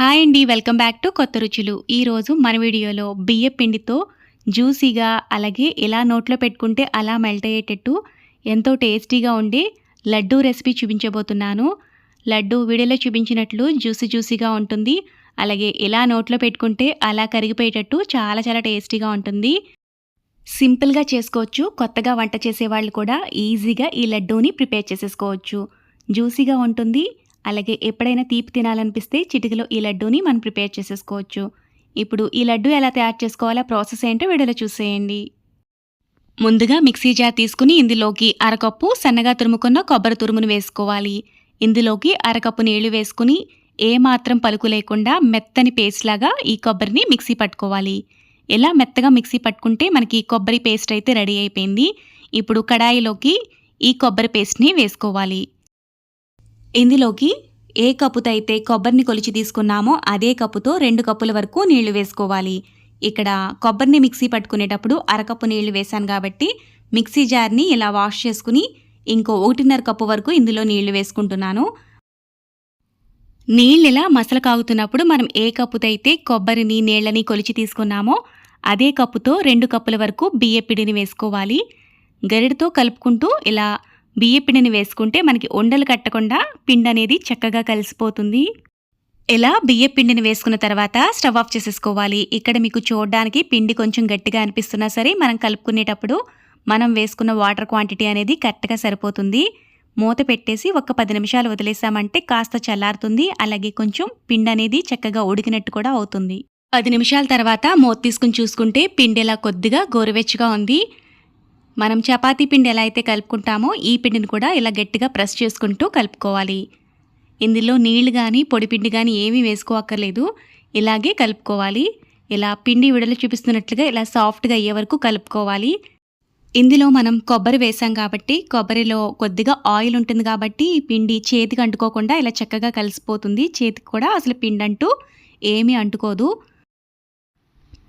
Hi అండి welcome back to కొత్త రుచులు. ఈరోజు మన వీడియోలో బియ్య పిండితో జ్యూసీగా అలాగే ఎలా నోట్లో పెట్టుకుంటే అలా మెల్ట్ అయ్యేటట్టు ఎంతో టేస్టీగా ఉండే లడ్డూ రెసిపీ చూపించబోతున్నాను. లడ్డు వీడియోలో చూపించినట్లు జ్యూసీ జ్యూసీగా ఉంటుంది. అలాగే ఎలా నోట్లో పెట్టుకుంటే అలా కరిగిపోయేటట్టు చాలా చాలా టేస్టీగా ఉంటుంది. సింపుల్గా చేసుకోవచ్చు. కొత్తగా వంట చేసే వాళ్ళు కూడా ఈజీగా ఈ లడ్డూని ప్రిపేర్ చేసేసుకోవచ్చు. జ్యూసీగా ఉంటుంది. అలాగే ఎప్పుడైనా తీపి తినాలనిపిస్తే చిటికలో ఈ లడ్డూని మనం ప్రిపేర్ చేసేసుకోవచ్చు. ఇప్పుడు ఈ లడ్డు ఎలా తయారు చేసుకోవాలో ప్రాసెస్ ఏంటో వీడియోలో చూసేయండి. ముందుగా మిక్సీ జార్ తీసుకుని ఇందులోకి అరకప్పు సన్నగా తురుముకున్న కొబ్బరి తురుమును వేసుకోవాలి. ఇందులోకి అరకప్పు నీళ్ళు వేసుకుని ఏ మాత్రం పలుకు లేకుండా మెత్తని పేస్ట్ లాగా ఈ కొబ్బరిని మిక్సీ పట్టుకోవాలి. ఎలా మెత్తగా మిక్సీ పట్టుకుంటే మనకి కొబ్బరి పేస్ట్ అయితే రెడీ అయిపోయింది. ఇప్పుడు కడాయిలోకి ఈ కొబ్బరి పేస్ట్ని వేసుకోవాలి. ఇందులోకి ఏ కప్పుతో అయితే కొబ్బరిని కొలిచి తీసుకున్నామో అదే కప్పుతో రెండు కప్పుల వరకు నీళ్ళు వేసుకోవాలి. ఇక్కడ కొబ్బరిని మిక్సీ పట్టుకునేటప్పుడు అరకప్పు నీళ్ళు వేశాను కాబట్టి మిక్సీ జార్ని ఇలా వాష్ చేసుకుని ఇంకో ఒకటిన్నర కప్పు వరకు ఇందులో నీళ్ళు వేసుకుంటున్నాను. నీళ్ళు ఇలా మసలు కాగుతున్నప్పుడు మనం ఏ కప్పుతో అయితే కొబ్బరిని నీళ్ళని కొలిచి తీసుకున్నామో అదే కప్పుతో రెండు కప్పుల వరకు బియ్య పిడిని వేసుకోవాలి. గరిటతో కలుపుకుంటూ ఇలా బియ్య పిండిని వేసుకుంటే మనకి ఉండలు కట్టకుండా పిండి అనేది చక్కగా కలిసిపోతుంది. ఇలా బియ్య పిండిని వేసుకున్న తర్వాత స్టవ్ ఆఫ్ చేసేసుకోవాలి. ఇక్కడ మీకు చూడడానికి పిండి కొంచెం గట్టిగా అనిపిస్తున్నా సరే మనం కలుపుకునేటప్పుడు మనం వేసుకున్న వాటర్ క్వాంటిటీ అనేది కరెక్ట్గా సరిపోతుంది. మూత పెట్టేసి ఒక పది నిమిషాలు వదిలేసామంటే కాస్త చల్లారుతుంది. అలాగే కొంచెం పిండి అనేది చక్కగా ఉడికినట్టు కూడా అవుతుంది. పది నిమిషాల తర్వాత మూత తీసుకుని చూసుకుంటే పిండి ఇలా కొద్దిగా గోరువెచ్చగా ఉంది. మనం చపాతీ పిండి ఎలా అయితే కలుపుకుంటామో ఈ పిండిని కూడా ఇలా గట్టిగా ప్రెస్ చేసుకుంటూ కలుపుకోవాలి. ఇందులో నీళ్ళు కానీ పొడిపిండి కానీ ఏమీ వేసుకోవక్కర్లేదు ఇలాగే కలుపుకోవాలి. ఇలా పిండి విడలు చూపిస్తున్నట్లుగా ఇలా సాఫ్ట్గా అయ్యే వరకు కలుపుకోవాలి. ఇందులో మనం కొబ్బరి వేసాం కాబట్టి కొబ్బరిలో కొద్దిగా ఆయిల్ ఉంటుంది కాబట్టి పిండి చేతికి అంటుకోకుండా ఇలా చక్కగా కలిసిపోతుంది. చేతికి కూడా అసలు పిండి అంటూ ఏమీ అంటుకోదు.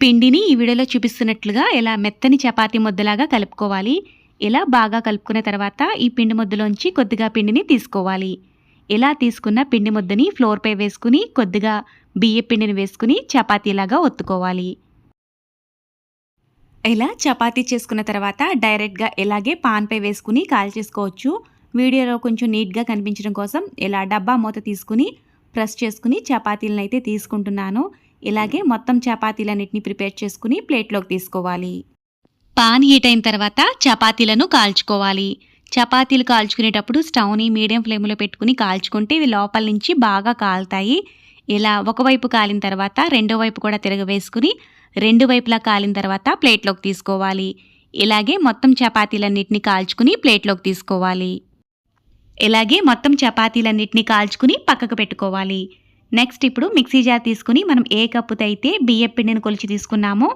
పిండిని ఈ వీడియోలో చూపిస్తున్నట్లుగా ఇలా మెత్తని చపాతీ ముద్దలాగా కలుపుకోవాలి. ఇలా బాగా కలుపుకున్న తర్వాత ఈ పిండి ముద్దలోంచి కొద్దిగా పిండిని తీసుకోవాలి. ఇలా తీసుకున్న పిండి ముద్దని ఫ్లోర్పై వేసుకుని కొద్దిగా బియ్య పిండిని వేసుకుని చపాతీలాగా ఒత్తుకోవాలి. ఇలా చపాతీ చేసుకున్న తర్వాత డైరెక్ట్గా ఇలాగే పాన్పై వేసుకుని కాల్ చేసుకోవచ్చు. వీడియోలో కొంచెం నీట్గా కనిపించడం కోసం ఇలా డబ్బా మూత తీసుకుని ప్రెస్ చేసుకుని చపాతీలను అయితే తీసుకుంటున్నాను. ఇలాగే మొత్తం చపాతీలన్నిటిని ప్రిపేర్ చేసుకుని ప్లేట్లోకి తీసుకోవాలి. పాన్ హీట్ అయిన తర్వాత చపాతీలను కాల్చుకోవాలి. చపాతీలు కాల్చుకునేటప్పుడు స్టవ్ని మీడియం ఫ్లేమ్లో పెట్టుకుని కాల్చుకుంటే ఇవి లోపల నుంచి బాగా కాలుతాయి. ఇలా ఒకవైపు కాలిన తర్వాత రెండో వైపు కూడా తిరగవేసుకుని రెండు వైపులా కాలిన తర్వాత ప్లేట్లోకి తీసుకోవాలి. ఇలాగే మొత్తం చపాతీలన్నిటిని కాల్చుకుని ప్లేట్లోకి తీసుకోవాలి. ఇలాగే మొత్తం చపాతీలన్నిటిని కాల్చుకుని పక్కకు పెట్టుకోవాలి. నెక్స్ట్ ఇప్పుడు మిక్సీ జార్ తీసుకుని మనం ఏ కప్పుతో అయితే బియ్యం పిండిని కొలిచి తీసుకున్నామో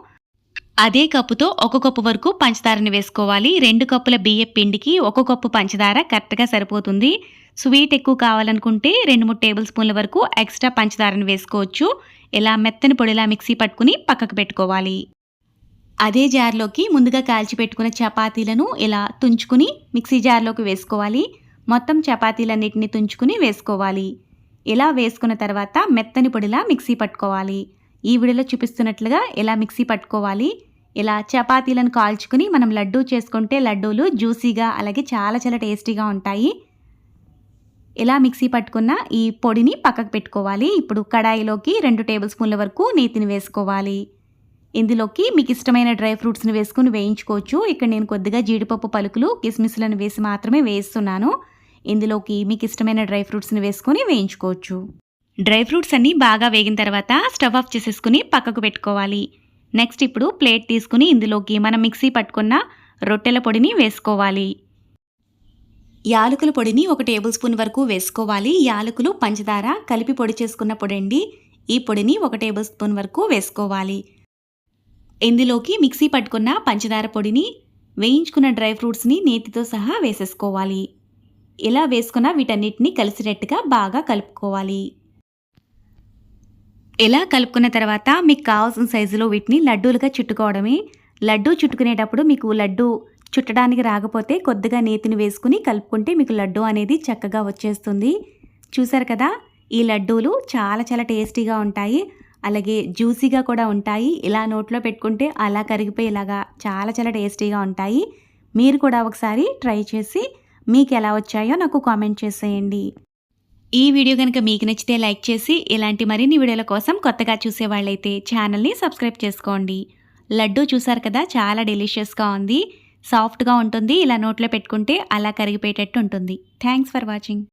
అదే కప్పుతో ఒక కప్పు వరకు పంచదారని వేసుకోవాలి. రెండు కప్పుల బియ్యం పిండికి ఒక కప్పు పంచదార కరెక్ట్గా సరిపోతుంది. స్వీట్ ఎక్కువ కావాలనుకుంటే రెండు మూడు టేబుల్ స్పూన్ల వరకు ఎక్స్ట్రా పంచదారని వేసుకోవచ్చు. ఇలా మెత్తని పొడిలా మిక్సీ పట్టుకుని పక్కకు పెట్టుకోవాలి. అదే జార్లోకి ముందుగా కాల్చి పెట్టుకున్న చపాతీలను ఇలా తుంచుకుని మిక్సీ జార్లోకి వేసుకోవాలి. మొత్తం చపాతీలన్నిటిని తుంచుకుని వేసుకోవాలి. ఇలా వేసుకున్న తర్వాత మెత్తని పొడిలా మిక్సీ పట్టుకోవాలి. ఈ వీడియోలో చూపిస్తున్నట్లుగా ఇలా మిక్సీ పట్టుకోవాలి. ఇలా చపాతీలను కాల్చుకుని మనం లడ్డూ చేసుకుంటే లడ్డూలు జ్యూసీగా అలాగే చాలా చాలా టేస్టీగా ఉంటాయి. ఇలా మిక్సీ పట్టుకున్న ఈ పొడిని పక్కకు పెట్టుకోవాలి. ఇప్పుడు కడాయిలోకి రెండు టేబుల్ స్పూన్ల వరకు నేతిని వేసుకోవాలి. ఇందులోకి మీకు ఇష్టమైన డ్రై ఫ్రూట్స్ని వేసుకుని వేయించుకోవచ్చు. ఇక్కడ నేను కొద్దిగా జీడిపప్పు పలుకులు కిస్మిస్లను వేసి మాత్రమే వేస్తున్నాను. ఇందులోకి మీకు ఇష్టమైన డ్రై ఫ్రూట్స్ని వేసుకొని వేయించుకోవచ్చు. డ్రై ఫ్రూట్స్ అన్నీ బాగా వేగిన తర్వాత స్టవ్ ఆఫ్ చేసేసుకుని పక్కకు పెట్టుకోవాలి. నెక్స్ట్ ఇప్పుడు ప్లేట్ తీసుకుని ఇందులోకి మనం మిక్సీ పట్టుకున్న రొట్టెల పొడిని వేసుకోవాలి. యాలకుల పొడిని ఒక టేబుల్ స్పూన్ వరకు వేసుకోవాలి. యాలకులు పంచదార కలిపి పొడి చేసుకున్న పొడి అండి ఈ పొడిని ఒక టేబుల్ స్పూన్ వరకు వేసుకోవాలి. ఇందులోకి మిక్సీ పట్టుకున్న పంచదార పొడిని వేయించుకున్న డ్రై ఫ్రూట్స్ని నేతితో సహా వేసేసుకోవాలి. ఇలా వేసుకున్న వీటన్నిటిని కలిసినట్టుగా బాగా కలుపుకోవాలి. ఇలా కలుపుకున్న తర్వాత మీకు కావాల్సిన సైజులో వీటిని లడ్డూలుగా చుట్టుకోవడమే. లడ్డూ చుట్టుకునేటప్పుడు మీకు లడ్డు చుట్టడానికి రాకపోతే కొద్దిగా నేతిని వేసుకుని కలుపుకుంటే మీకు లడ్డు అనేది చక్కగా వచ్చేస్తుంది. చూసారు కదా ఈ లడ్డూలు చాలా చాలా టేస్టీగా ఉంటాయి. అలాగే జ్యూసీగా కూడా ఉంటాయి. ఇలా నోట్లో పెట్టుకుంటే అలా కరిగిపోయేలాగా చాలా చాలా టేస్టీగా ఉంటాయి. మీరు కూడా ఒకసారి ట్రై చేసి మీకు ఎలా వచ్చాయో నాకు కామెంట్ చేసేయండి. ఈ వీడియో కనుక మీకు నచ్చితే లైక్ చేసి ఇలాంటి మరిన్ని వీడియోల కోసం కొత్తగా చూసేవాళ్ళైతే ఛానల్ని సబ్స్క్రైబ్ చేసుకోండి. లడ్డూ చూసారు కదా చాలా డెలిషియస్గా ఉంది. సాఫ్ట్గా ఉంటుంది ఇలా నోట్లో పెట్టుకుంటే అలా కరిగిపోయేటట్టు ఉంటుంది. Thanks for watching.